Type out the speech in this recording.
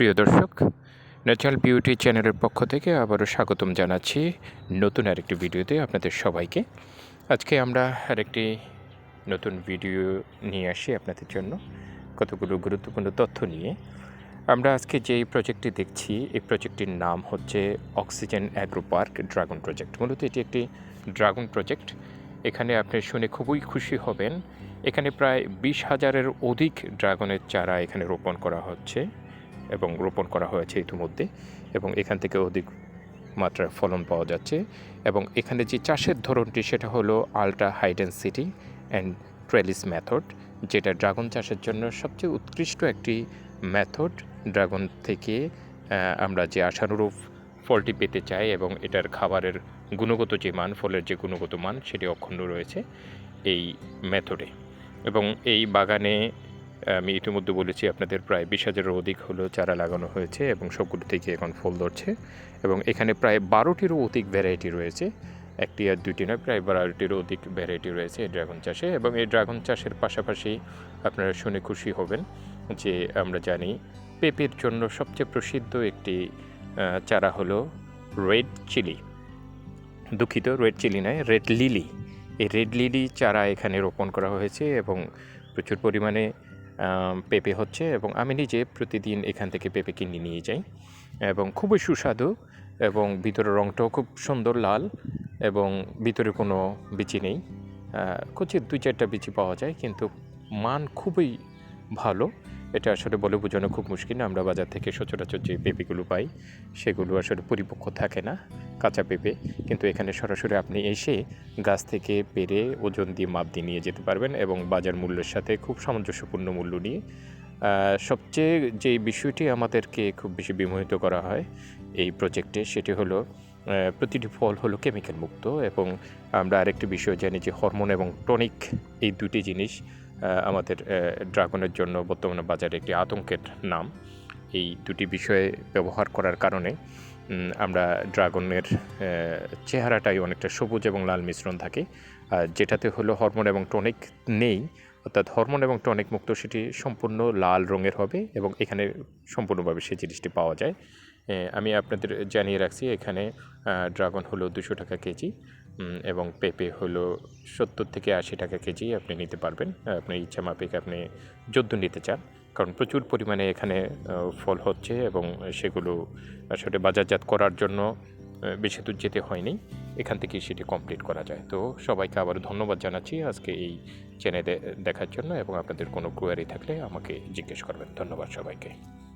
প্রিয় দর্শক natural beauty চ্যানেলের পক্ষ থেকে আবারও স্বাগতম জানাচ্ছি নতুন আরেকটি ভিডিওতে আপনাদের সবাইকে। আজকে আমরা আরেকটি নতুন ভিডিও নিয়ে আসি আপনাদের জন্য কতগুলো গুরুত্বপূর্ণ তথ্য নিয়ে। আমরা আজকে যেই প্রজেক্টটি দেখছি, এই প্রজেক্টটির নাম হচ্ছে Oxygen Agro Park dragon project মূলত এটি একটি ড্রাগন প্রজেক্ট এখানে আপনি শুনে খুবই খুশি হবেন। এখানে প্রায় বিশ হাজারের অধিক ড্রাগনের চারা এখানে রোপণ করা হচ্ছে। এবং রোপণ করা হয়েছে ইতিমধ্যে এবং এখান থেকে অধিক মাত্রার ফলন পাওয়া যাচ্ছে এবং এখানে যে চাষের ধরনটি সেটা হলো ultra high density and trellis method যেটা ড্রাগন চাষের জন্য সবচেয়ে উৎকৃষ্ট একটি মেথড ড্রাগন থেকে আমরা যে আশানুরূপ ফলটি পেতে চাই এবং এটার খাবারের গুণগত যে মান, ফলের যে গুণগত মান, সেটি অক্ষুণ্ণ রয়েছে এই মেথডে এবং এই বাগানে আমি ইতিমধ্যে বলেছি, আপনাদের প্রায় বিশ হাজারের অধিক হলো চারা লাগানো হয়েছে এবং সবগুলো থেকে এখন ফল ধরছে। এবং এখানে প্রায় বারোটিরও অধিক ভ্যারাইটি রয়েছে। একটি আর দুটি নয়, প্রায় বারোটিরও অধিক ভ্যারাইটি রয়েছে এই ড্রাগন চাষে। এবং এই ড্রাগন চাষের পাশাপাশি আপনারা শুনে খুশি হবেন যে আমরা জানি পেঁপের জন্য সবচেয়ে প্রসিদ্ধ একটি চারা হলো রেড চিলি দুঃখিত রেড চিলি নয় রেড লিলি এই রেড লিলি চারা এখানে রোপণ করা হয়েছে এবং প্রচুর পরিমাণে পেঁপে হচ্ছে এবং আমি নিজে প্রতিদিন এখান থেকে পেঁপে কিনে নিয়ে যাই এবং খুবই সুস্বাদু এবং ভিতরের রঙটাও খুব সুন্দর লাল এবং ভিতরে কোনো বিচি নেই। কচির দুই চারটা বিচি পাওয়া যায় কিন্তু মান খুবই ভালো। এটা আসলে বলে বোঝানো খুব মুশকিল আমরা বাজার থেকে সচরাচর যে পেঁপেগুলো পাই, সেগুলো আসলে পরিপক্ক থাকে না, কাঁচা পেঁপে। কিন্তু এখানে সরাসরি আপনি এসে গাছ থেকে পেরে ওজন দিয়ে মাপ দিয়ে নিয়ে যেতে পারবেন এবং বাজার মূল্যের সাথে খুব সামঞ্জস্যপূর্ণ মূল্য নিয়ে। সবচেয়ে যে বিষয়টি আমাদেরকে খুব বেশি বিমোহিত করা হয় এই প্রজেক্টে, সেটি হলো প্রতিটি ফল হলো কেমিক্যাল মুক্ত এবং আমরা আরেকটি বিষয় জানি যে হরমোন এবং টনিক এই দুটি জিনিস আমাদের ড্রাগনের জন্য বর্তমানে বাজারে একটি আতঙ্কের নাম। এই দুটি বিষয়ে ব্যবহার করার কারণে আমরা ড্রাগনের চেহারাটাই অনেকটা সবুজ এবং লাল মিশ্রণ থাকে। যেটাতে হলো হরমোন এবং টনিক নেই, অর্থাৎ হরমোন এবং টনিক মুক্ত সেটি সম্পূর্ণ লাল রঙের হবে এবং এখানে সম্পূর্ণভাবে সেই জিনিসটি পাওয়া যায়। আমি আপনাদের জানিয়ে রাখছি, এখানে ড্রাগন হলো দুশো টাকা কেজি। এবং পেঁপে হলো সত্তর থেকে আশি টাকা কেজি আপনি নিতে পারবেন। আপনার ইচ্ছা মাফিক আপনি যদ্দু নিতে চান। কারণ প্রচুর পরিমাণে এখানে ফল হচ্ছে এবং সেগুলো আসলে বাজারজাত করার জন্য বেশি দূর যেতে হয়নি। এখান থেকেই সেটি কমপ্লিট করা যায়। তো সবাইকে আবারও ধন্যবাদ জানাচ্ছি আজকে এই চ্যানেলে দেখার জন্য এবং আপনাদের কোনো কোয়ারি থাকলে আমাকে জিজ্ঞেস করবেন। ধন্যবাদ সবাইকে।